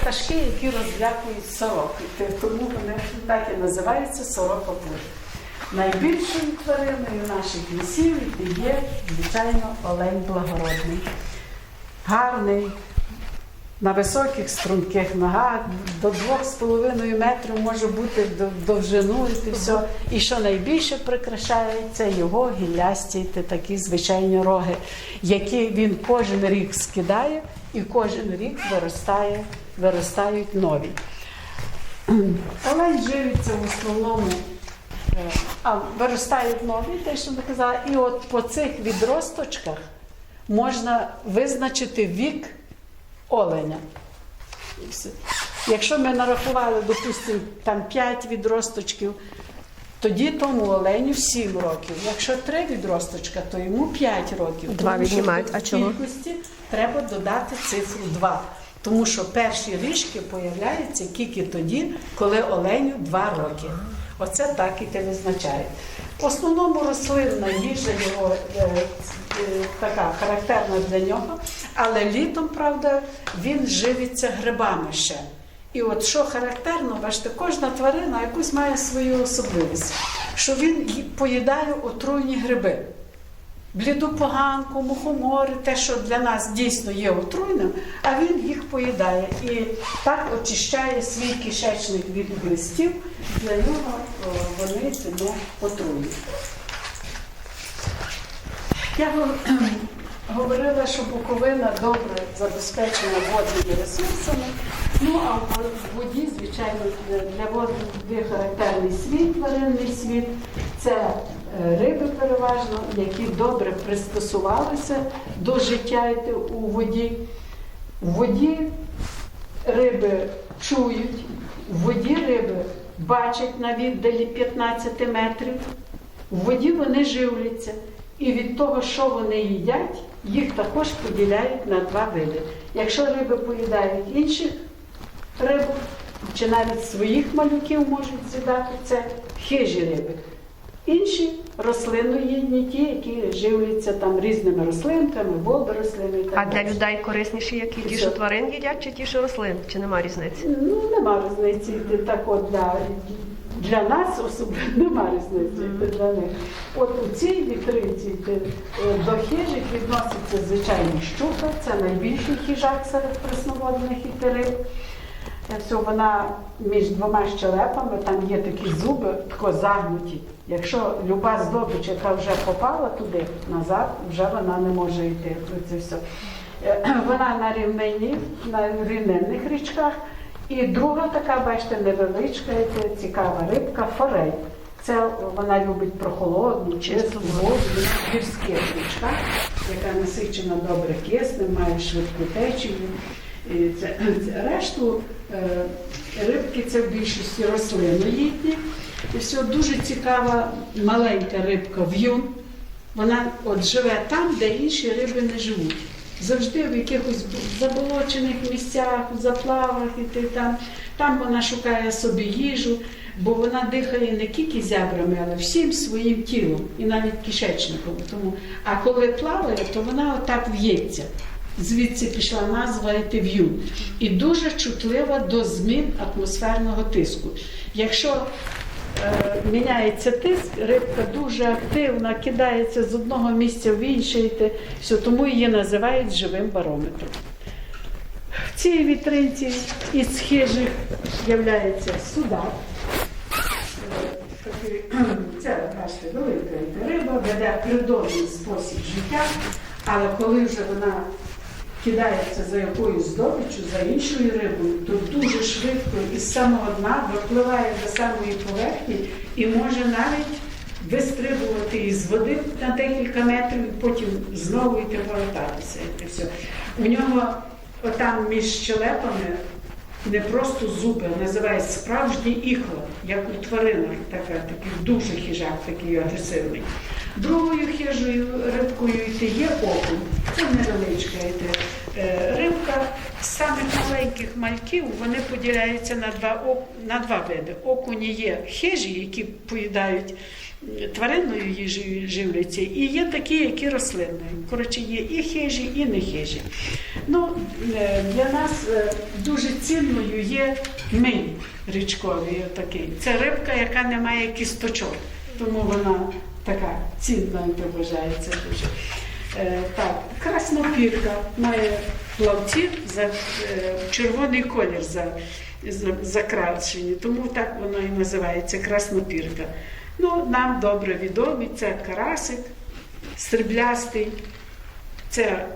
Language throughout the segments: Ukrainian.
пташки, які розлякують сорок. Тому вони так і називаються сорокопур. Найбільшою твариною наших лісів є, звичайно, олень благородний. Гарний, на високих струнких ногах, до 2,5 метрів може бути довжину і все. І що найбільше прикрашає, це його гіллясті та такі звичайні роги, які він кожен рік скидає і кожен рік виростає, виростають нові. Олень живиться в основному, е, а виростають нові, те, що ви казали, і от по цих відросточках можна визначити вік оленя. Якщо ми нарахували, допустимо, там 5 відросточків, тоді тому оленю 7 років. Якщо 3 відросточка, то йому 5 років. Два Тому віднімають. А чого? кількості треба додати цифру 2. Тому що перші ріжки появляються тільки тоді, коли оленю 2 роки. Оце так і те визначає. В основному рослинна їжа його е, е, така характерна для нього, але літом, правда, він живиться грибами ще. І от що характерно, бачите, кожна тварина якусь має свою особливість, що він поїдає отруйні гриби. Бліду поганку, мухомори, те, що для нас дійсно є отруйним, а він їх поїдає і так очищає свій кишечник від глистів, для нього вони не отруйні. Я говорила, що Буковина добре забезпечена водними ресурсами. Ну а в воді, звичайно, для- води характерний світ, тваринний світ. Це е, риби переважно, які добре пристосувалися до життя у воді. В воді риби чують, в воді риби бачать на віддалі 15 метрів. В воді вони живляться. І від того, що вони їдять, їх також поділяють на два види. Якщо риби поїдають інших риб, чи навіть своїх малюків можуть з'їдати, це хижі риби. Інші рослинноїдні, ті, які живляться там різними рослинками, водорослими і А для людей корисніші, які ті, що тварин їдять, чи ті, що рослин? Чи нема різниці? Ну, нема різниці так от для, для нас особливо нема різниці для них. От у цій вітриці те, е, до хижих відноситься звичайно щука, це найбільший хижак серед пресноводних і риб. Е, Все, вона між двома щелепами, там є такі зуби, тако загнуті. Якщо люба здобич, яка вже попала туди назад, вже вона не може йти. Це все. Е, Вона на рівнині, на рівнинних річках. І друга така, бачите, невеличка, цікава рибка форель. Це вона любить прохолодну, чисту воду в гірських річках, яка насичена добре киснем, має швидку течію. І це- решту е, рибки це в більшості рослиноїдні. І все дуже цікава маленька рибка в'юн. Вона от живе там, де інші риби не живуть. Завжди в якихось заболочених місцях, в заплавах і ти там. Там вона шукає собі їжу, бо вона дихає не тільки зябрами, але всім своїм тілом і навіть кишечником. Тому, а коли плаває, то вона отак в'ється. Звідси пішла назва етив'ю. І дуже чутлива до змін атмосферного тиску. Якщо міняється тиск, рибка дуже активна, кидається з одного місця в інше, те, все, тому її називають живим барометром. В цій вітринці із хижих з'являється судак. Е, Це бачите, велика риба, веде природний спосіб життя, але коли вже вона кидається за якоюсь здобиччю, за іншою рибою, то дуже швидко із самого дна випливає до самої поверхні і може навіть вистрибувати із води на декілька метрів, потім знову йти повертатися. І все. У нього отам між щелепами не просто зуби, а називають справжні іхла, як у тваринах, така, такий дуже хижак, такий агресивний. Другою хижою рибкою йти є окунь. Це невеличка йде е, рибка, з самих маленьких мальків вони поділяються на два, на два види. Окуні є хижі, які поїдають тваринною їжею живляться, і є такі, які рослинною. Коротше, є і хижі, і не хижі. Ну, е, для нас е, дуже цінною є миль річковий такий. Це рибка, яка не має кісточок, тому вона така цінна вважається дуже. Е, Так, краснопірка має плавці за е, червоний колір за, за, закрашені, тому так воно і називається краснопірка. Ну, нам добре відомі, це карасик, сріблястий, це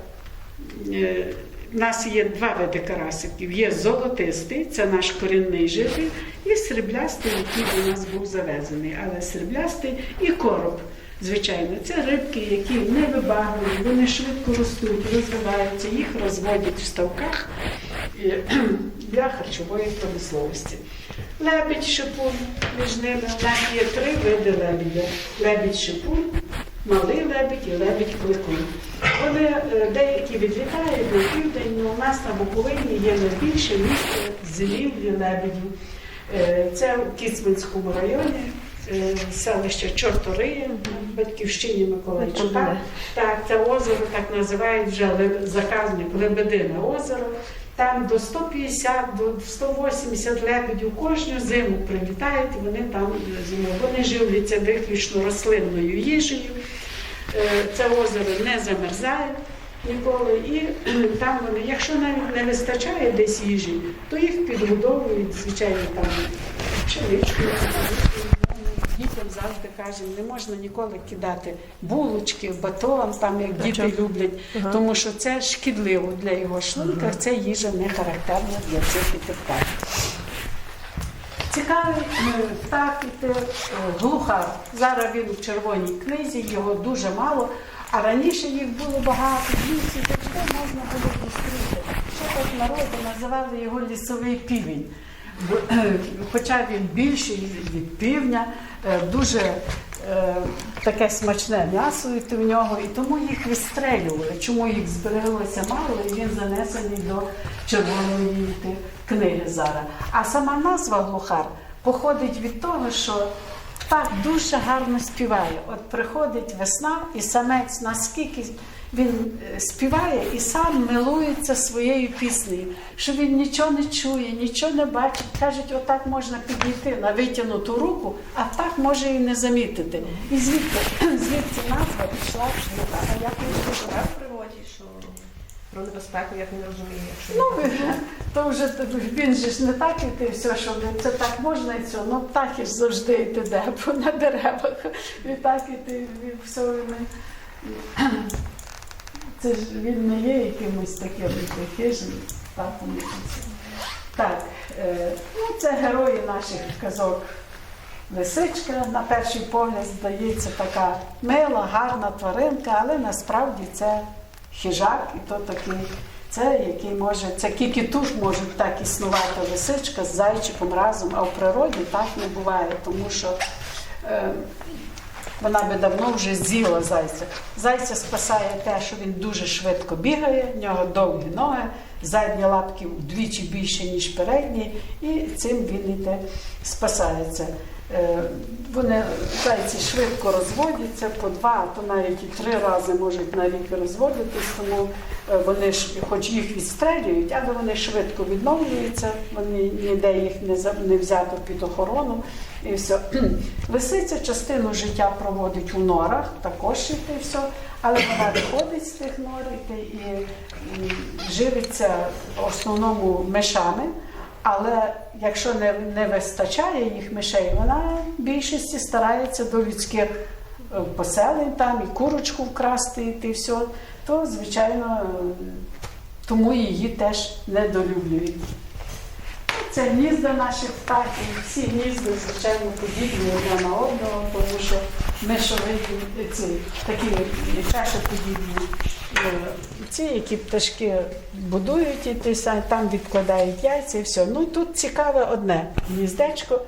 е, в нас є два види карасиків. Є золотистий, це наш корінний житель, і сріблястий, який до нас був завезений. Але сріблястий і короб. Звичайно, це рибки, які не вибагливі, вони швидко ростуть, розвиваються, їх розводять в ставках для харчової промисловості. Лебідь, шипун, між ними у нас є три види лебідя. Лебідь шипун, малий лебідь і лебідь кликун. Вони е, деякі відлітають на південь, але у нас на Буковині є найбільше місце зимівлі лебедів. Е, Це в Кіцманському районі, селище Чорториє, на батьківщині Миколайчука. Так, це озеро так називають вже заказник Лебедине озеро. Там до 150, до 180 лебедів кожну зиму прилітають, вони там зимують. Вони живляться виключно рослинною їжею. Е, Це озеро не замерзає ніколи, і там вони, якщо навіть не вистачає десь їжі, то їх підгодовують, звичайно, там пшеничкою. Дітям завжди кажемо, не можна ніколи кидати булочки, батон, там як діти люблять, тому що це шкідливо для його шлунка, це їжа не характерна для цих птахів. Цікавий е, птах і те, е, глухар. Зараз він у червоній книзі, його дуже мало, а раніше їх було багато. В лісі завжди можна було зустріти. Ще так народу називали його лісовий півень. Хоча він більший від півня, е, дуже е, таке смачне м'ясо в нього, і тому їх вистрелювали. Чому їх збереглося мало, і він занесений до червоної книги зараз. А сама назва глухар походить від того, що птах дуже гарно співає. От приходить весна, і самець наскільки він е, співає і сам милується своєю піснею, що він нічого не чує, нічого не бачить. Кажуть, отак можна підійти на витягнуту руку, а птах може і не замітити. І звідти, звідси назва пішла. А в природі, що про небезпеку, як він розуміє, якщо Ну, то вже він же ж не так іти, все, що ви- це так можна і все. Ну птахи ж завжди йти де, бо на деревах. І так іти, і все вони. Це ж він не є якимось таким хижим птахом. Так, е, ну це герої наших казок. Лисичка, на перший погляд, здається, така мила, гарна тваринка, але насправді це хижак, і то такий, це який може, це кікітуш можуть так існувати лисичка з зайчиком разом, а в природі так не буває, тому що е, вона би давно вже з'їла зайця. Зайця спасає те, що він дуже швидко бігає, в нього довгі ноги, задні лапки вдвічі більше, ніж передні, і цим він іде спасається. Е, Вони зайці швидко розводяться по два, а то навіть і три рази можуть на рік розводитись, тому е, вони хоч їх відстрелюють, але вони швидко відновлюються, вони ніде їх не взято під охорону. І все. Лисиця частину життя проводить у норах, також і все, але вона виходить з тих нор і живиться в основному мишами. Але якщо не, не вистачає їх мишей, вона в більшості старається до людських е, поселень там і курочку вкрасти, і все, то звичайно тому її теж недолюблюють. Це гнізда наших птахів, всі гнізда, звичайно, подібні одне на одного, тому що мишовидні ці такі чашоподібні е, ці, які пташки будують, і самі, там відкладають яйця і все. Ну тут цікаве одне гніздечко.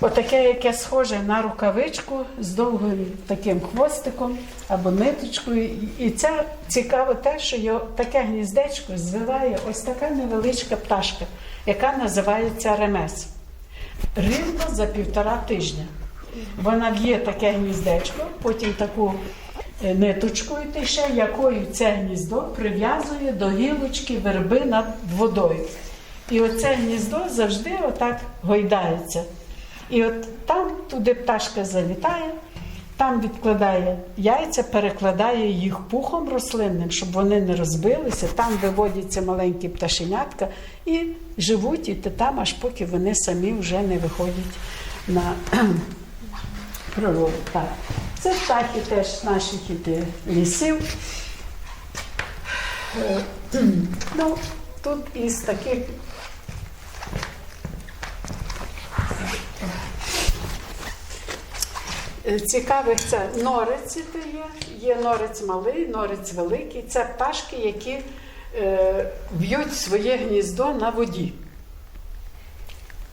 Отаке, яке схоже на рукавичку з довгим таким хвостиком або ниточкою. І це цікаво те, що його таке гніздечко звиває ось така невеличка пташка, яка називається ремес. Рівно за півтора тижня. Вона в'є таке гніздечко, потім таку е, ниточку і ще, якою це гніздо прив'язує до гілочки верби над водою. І оце гніздо завжди отак гойдається. І от там туди пташка залітає, там відкладає яйця, перекладає їх пухом рослинним, щоб вони не розбилися, там виводяться маленькі пташенятка і живуть і там, аж поки вони самі вже не виходять на природу. Так. Це птахи теж наших іде лісів. Е, Ну, тут із таких Цікавих це нориці де є. Є норець малий, норець великий. Це пташки, які е, б'ють своє гніздо на воді.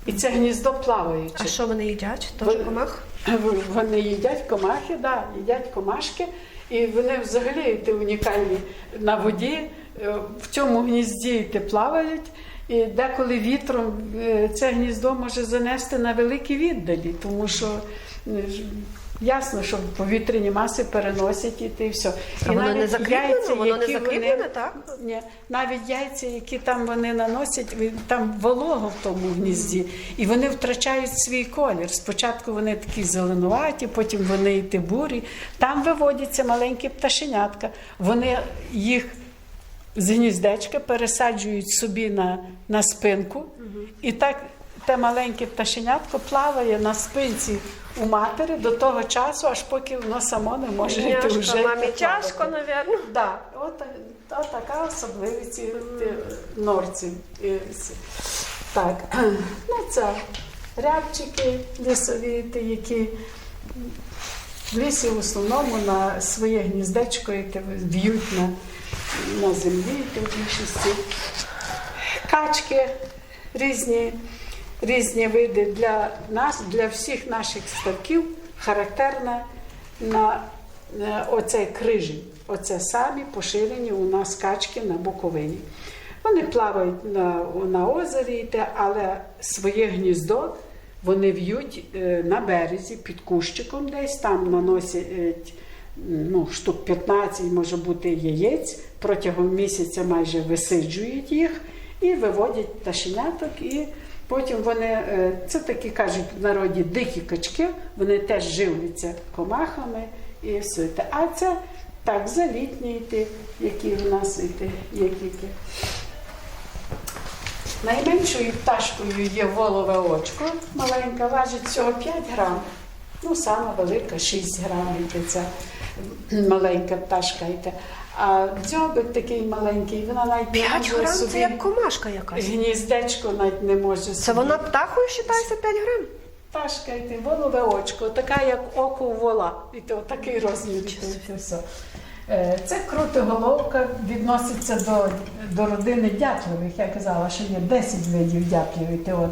І це гніздо плаваюче. А що вони їдять? Теж комах? Вони їдять комахи, да, їдять комашки, і вони взагалі ти унікальні на воді. е, В цьому гнізді ти плавають. І деколи вітром е, це гніздо може занести на великі віддалі, тому що е, ясно, що повітряні маси переносять і ти все. А і воно не навіть закріплено? яйця, Воно не які вони- так? ні, навіть яйця, які там вони наносять, там волого в тому гнізді, і вони втрачають свій колір. Спочатку вони такі зеленуваті, потім вони йти бурі. Там виводяться маленькі пташенятка. Вони їх з гніздечка пересаджують собі на, на спинку, і так те маленьке пташенятко плаває на спинці у матері до того часу, аж поки воно само не може йти. Тяжко, мамі тяжко, напевно. Да, от, от така особливість ці- норці. Так, ну це рябчики лісові, які в лісі в основному на своє гніздечко яке б'ють на, на землі, в більшості. Качки різні, різні види для нас, для всіх наших ставків характерна на е, оцей крижень. Оце самі поширені у нас качки на Буковині. Вони плавають на, на озері, але своє гніздо вони в'ють е, на березі під кущиком десь, там наносять ну, штук 15, може бути, яєць, протягом місяця майже висиджують їх і виводять пташеняток. І потім вони, е, це такі кажуть в народі дикі качки, вони теж живляться комахами і все. А це так, залітні йти, які в нас йти, які. Найменшою пташкою є волове очко, маленька, важить всього 5 грам. Ну, сама велика 6 грам йде ця маленька пташка йде. А дзьобик такий маленький, вона навіть не 5 може грам собі це як комашка якась. гніздечко навіть не може собі. Це вона птахою вважається 5 грам? Пташка йти, волове очко, така як око у вола. І то такий розмір. то- і все. Е, Це крутоголовка відноситься до, до родини дятлових. Я казала, що є 10 видів дятлів. І те от.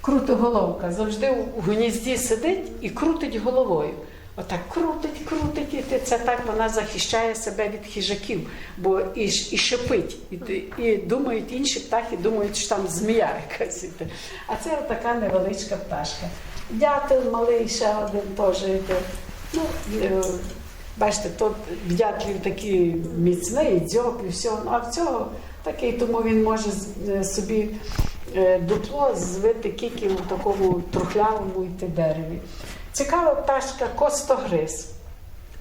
Крутоголовка завжди у гнізді сидить і крутить головою. Отак крутить, крутить, і це так вона захищає себе від хижаків, бо і, і шипить. І, і думають інші птахи, думають, що там змія якась. А це така невеличка пташка. Дятел малий ще один теж йде. Ну, е, бачите, тут в дятлів такий міцний, дзьоб і все. Ну, а в цього такий, тому він може е, собі е, дупло звити тільки у такому трухлявому йти дереві. Цікава пташка костогриз.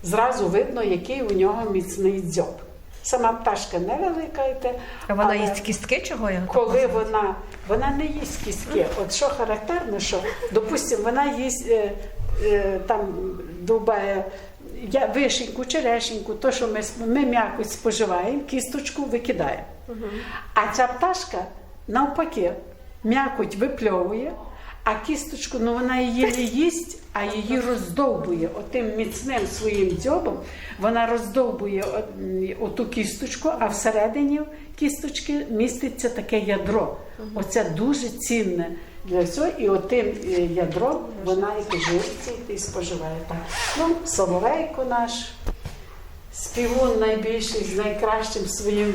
Зразу видно, який у нього міцний дзьоб. Сама пташка невелика йде. А вона їсть кістки чого я? коли вона, вона не їсть кістки. От що характерно, що, допустимо, вона їсть е, е, там дубає я, вишеньку, черешеньку, то, що ми, ми м'якоть споживаємо, кісточку викидаємо. А ця пташка навпаки м'якоть випльовує, А кісточку, ну вона її не їсть, а її роздовбує отим міцним своїм дзьобом. Вона роздовбує от- оту кісточку, а всередині кісточки міститься таке ядро. Оце дуже цінне для всього. І отим е, ядром вона і живиться, і споживає. Так. Ну, соловейко наш. Співун найбільший з найкращим своїм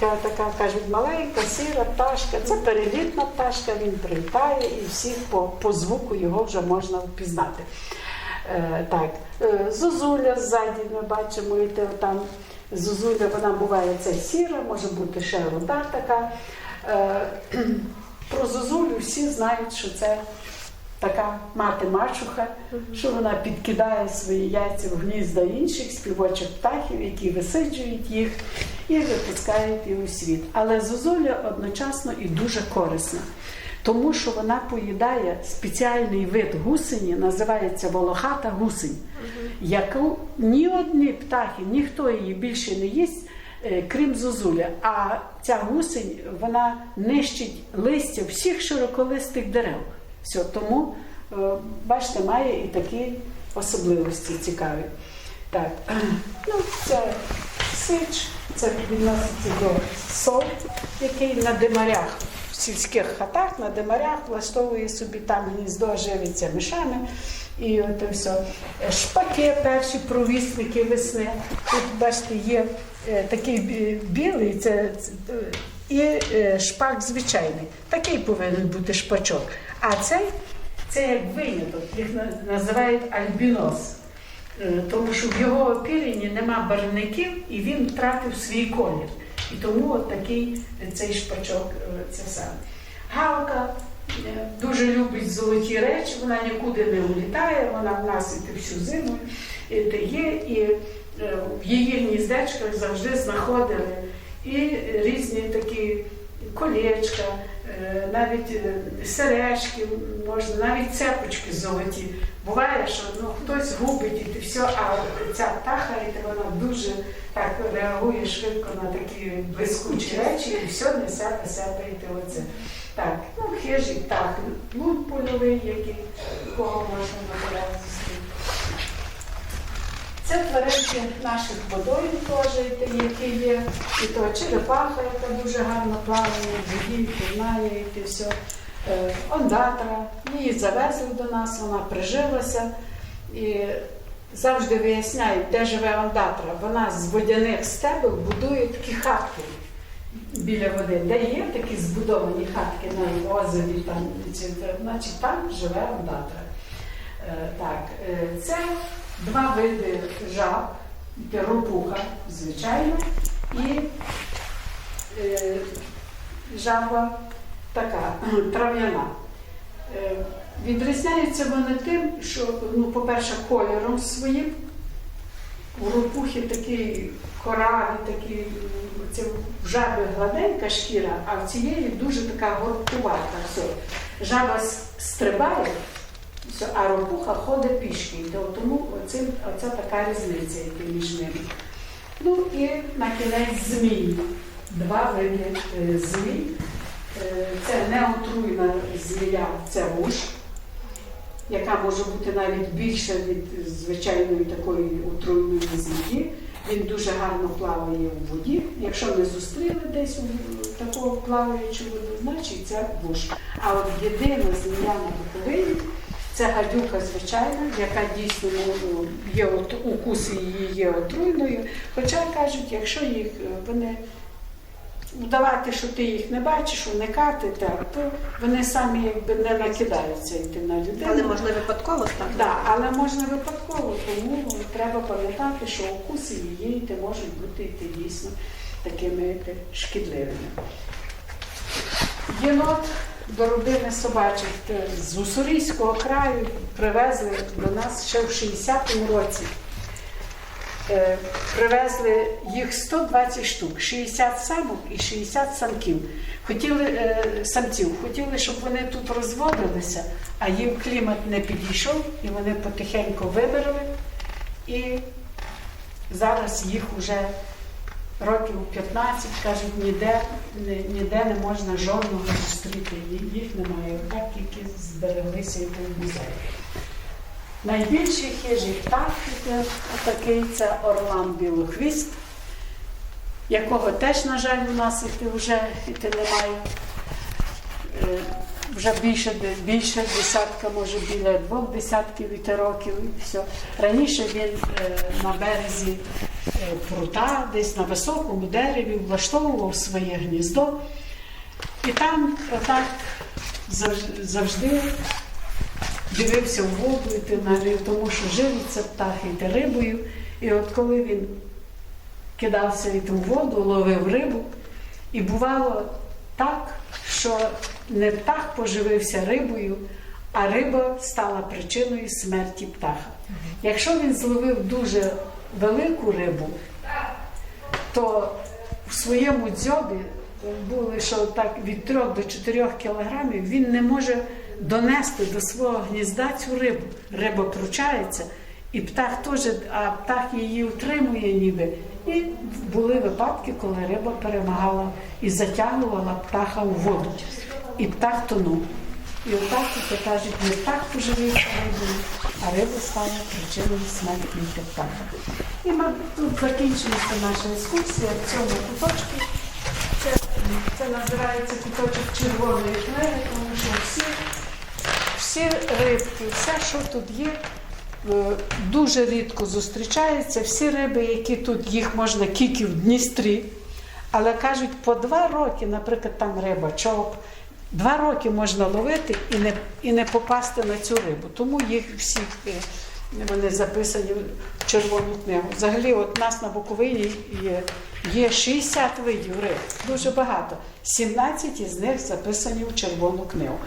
така, така кажуть, маленька, сіра пташка. Це перелітна пташка, він прилітає і всіх по, по звуку його вже можна впізнати. Е, так, е, зозуля ззаді ми бачимо, і те, там зозуля вона буває це сіра, може бути ще руда така. Е, про зозулю всі знають, що це така мати мачуха, що вона підкидає свої яйця в гнізда інших співочих птахів, які висиджують їх і випускають їх у світ. Але зозуля одночасно і дуже корисна. Тому що вона поїдає спеціальний вид гусені, називається волохата гусень, яку ні одні птахи, ніхто її більше не їсть, е, крім зозуля. А ця гусень вона нищить листя всіх широколистих дерев. Все, тому, е, бачите, має і такі особливості цікаві. Так, ну, це сич, це відноситься до сов, який на димарях, в сільських хатах, на димарях влаштовує собі там гніздо, живиться мишами. І от все. Шпаки, перші провісники весни. Тут, бачите, є е, такий білий, це, е, і е, шпак звичайний. Такий повинен бути шпачок. А цей це як виняток, їх називають альбінос. Е, Тому що в його опіренні нема барвників і він втратив свій колір. І тому от такий е, цей шпачок е, це саме. Галка дуже любить золоті речі, вона нікуди не улітає, вона в нас і всю зиму є, і в її гніздечках завжди знаходили і різні такі колечка, навіть е, сережки можна, навіть цепочки золоті. Буває, що ну, хтось губить і те все, а ця птаха, і вона дуже так реагує швидко на такі блискучі речі і все несе на себе і те оце. Так, ну хижий птах, лун польовий, який кого можна на полях зустріти. Це тваринки наших водойм теж, які є, і то черепаха, яка дуже гарно плаває, воді, пірнає, і все. Е, Ондатра, її завезли до нас, вона прижилася. І завжди виясняють, де живе ондатра. Вона з водяних стебел будує такі хатки біля води, де є такі збудовані хатки на озері, там, чи, значить там живе ондатра. Е, Так, е, це два види жаб, Це ропуха, звичайно, і е, жаба така трав'яна. Е, Відрізняються вони тим, що, ну, по-перше, кольором своїм. У ропухи такий кораві, такі, це в жаби гладенька шкіра, а в цієї дуже така горбкувата. Жаба стрибає, а ропуха ходить пішки. То Тому оцим, оця така різниця яка між ними. Ну і на кінець змій. Два види е, змій. Е, Це неотруйна змія, це вуш, яка може бути навіть більша від звичайної такої отруйної змії. Він дуже гарно плаває у воді. Якщо не зустріли десь у такого плаваючу воду, значить це вуш. А от єдина змія на Буковині це гадюка звичайна, яка дійсно ну, є от, укуси її є отруйною. Хоча кажуть, якщо їх е, вони вдавати, що ти їх не бачиш, уникати, так, то вони самі якби не накидаються йти на людину. Але можна випадково стати. Да, але можна випадково, тому треба пам'ятати, що укуси її можуть бути те, дійсно такими шкідливими. Єнот до родини собачих з Уссурійського краю привезли до нас ще в 60-му році. Е, Привезли їх 120 штук, 60 самок і 60 самків. Хотіли е, самців, хотіли, щоб вони тут розводилися, а їм клімат не підійшов, і вони потихеньку вибрали. І зараз їх вже років 15, кажуть, ніде, ніде не можна жодного зустріти. Їх немає. Так тільки збереглися і в музеї. Найбільший хижий птах такий це орлан білохвіст, якого теж, на жаль, у нас іти вже іти немає. Е, Вже більше, більше десятка, може біля двох десятків іти років і все. Раніше він е, на березі прута, десь на високому дереві, влаштовував своє гніздо. І там отак завжди дивився в воду, йти на рибу, тому що живиться птах йти рибою. І от коли він кидався йти в воду, ловив рибу, і бувало так, що не птах поживився рибою, а риба стала причиною смерті птаха. Якщо він зловив дуже велику рибу, то в своєму дзьобі були, що так від 3 до 4 кілограмів він не може донести до свого гнізда цю рибу. Риба пручається, і птах теж, а птах її утримує ніби. І були випадки, коли риба перемагала і затягувала птаха у воду. І птах тонув. І отак то кажуть, не птах поживився рибою, а риба стала причиною смерті птаха. І ми тут закінчується наша екскурсія в цьому куточку. Це, це називається куточок червоної книги, тому що всі, всі рибки, все, що тут є, е, дуже рідко зустрічається. Всі риби, які тут їх можна тільки в Дністрі, але кажуть, по два роки, наприклад, там риба чоп, два роки можна ловити і не, і не попасти на цю рибу. Тому їх всі е, вони записані в червону книгу. Взагалі, от нас на Буковині є, є 60 видів риб, дуже багато. 17 із них записані в червону книгу.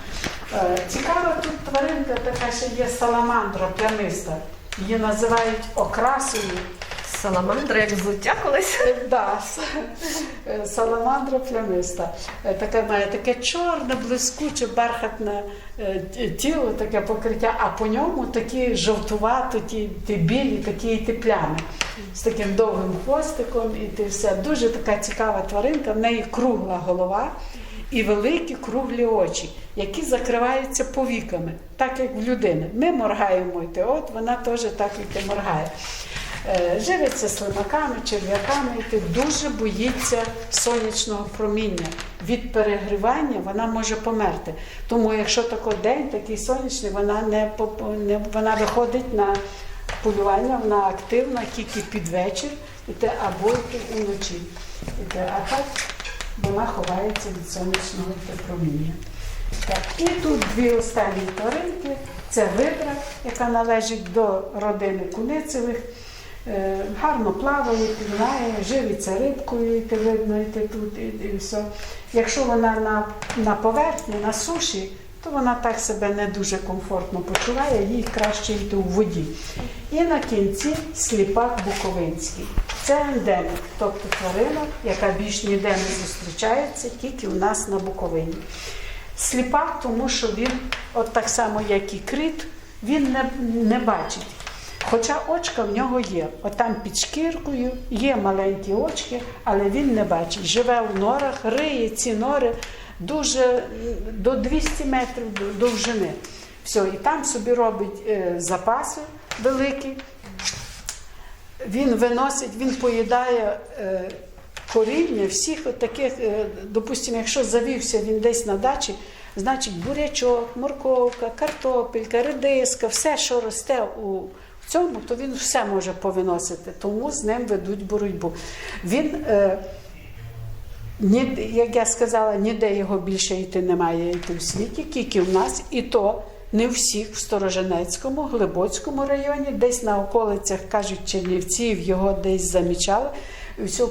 Е, Цікава тут тваринка така ще є саламандра плямиста. Її називають окрасою. Саламандра, як взуття колись. Е, Да, е, саламандра плямиста. Е, Таке має таке чорне, блискуче, бархатне тіло, таке покриття, а по ньому такі жовтувато, ті, ті білі, такі ті плями з таким довгим хвостиком і ти все. Дуже така цікава тваринка, в неї кругла голова. І великі круглі очі, які закриваються повіками, так як в людини. Ми моргаємо, і от вона теж так і моргає. Е, Живиться слимаками, черв'яками, і дуже боїться сонячного проміння. Від перегрівання вона може померти. Тому, якщо такий день, такий сонячний, вона не, не вона виходить на полювання, вона активна тільки під вечір, і те, або йти уночі. І а так вона ховається від сонячного проміння. Так, і тут дві останні тваринки. Це видра, яка належить до родини куницевих. Е, гарно плаває, пірнає, живиться рибкою, і ти видно, і ти тут, і, і все. Якщо вона на, на поверхні, на суші, то вона так себе не дуже комфортно почуває, їй краще йти у воді. І на кінці сліпак буковинський. Це ендемік, тобто тварина, яка більш ніде не зустрічається, тільки у нас на Буковині. Сліпак, тому що він, от так само, як і кріт, він не, не бачить. Хоча очка в нього є. Отам під шкіркою є маленькі очки, але він не бачить. Живе в норах, риє ці нори дуже до 200 метрів довжини. Все, і там собі робить е, запаси великі. Він виносить, він поїдає е, коріння всіх от таких, е, допустимо, якщо завівся він десь на дачі, значить бурячок, морковка, картопелька, редиска, все, що росте у цьому, то він все може повиносити. Тому з ним ведуть боротьбу. Він, е, ні, як я сказала, ніде його більше йти немає йти в світі, тільки в нас, і то не всіх в Стороженецькому, Глибоцькому районі, десь на околицях, кажуть, Чернівців його десь замічали.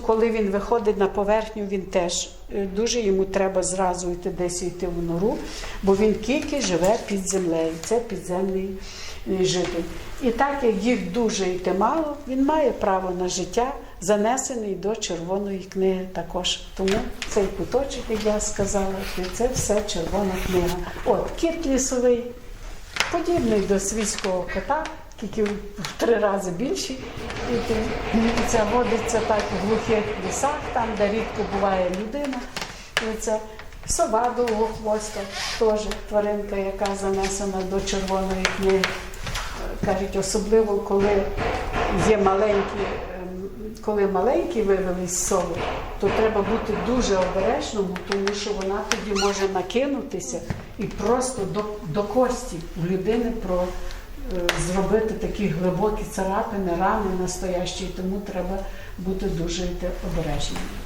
Коли він виходить на поверхню, він теж е, дуже йому треба зразу йти десь йти в нору, бо він тільки живе під землею. Це підземний е, житель. І так як їх дуже йти мало, він має право на життя, занесений до червоної книги також. Тому цей куточок, як я сказала, це все червона книга. От кіт лісовий, подібний до свійського кота, тільки в три рази більші. І і це водиться так в глухих лісах, там, де рідко буває людина. І це сова довгохвоста, теж тваринка, яка занесена до червоної книги. Кажуть, особливо коли є маленькі, ем, коли маленькі вивелись сови, то треба бути дуже обережним, тому що вона тоді може накинутися і просто до, до кості у людини про, е, зробити такі глибокі царапини, рани настоящі, тому треба бути дуже обережними.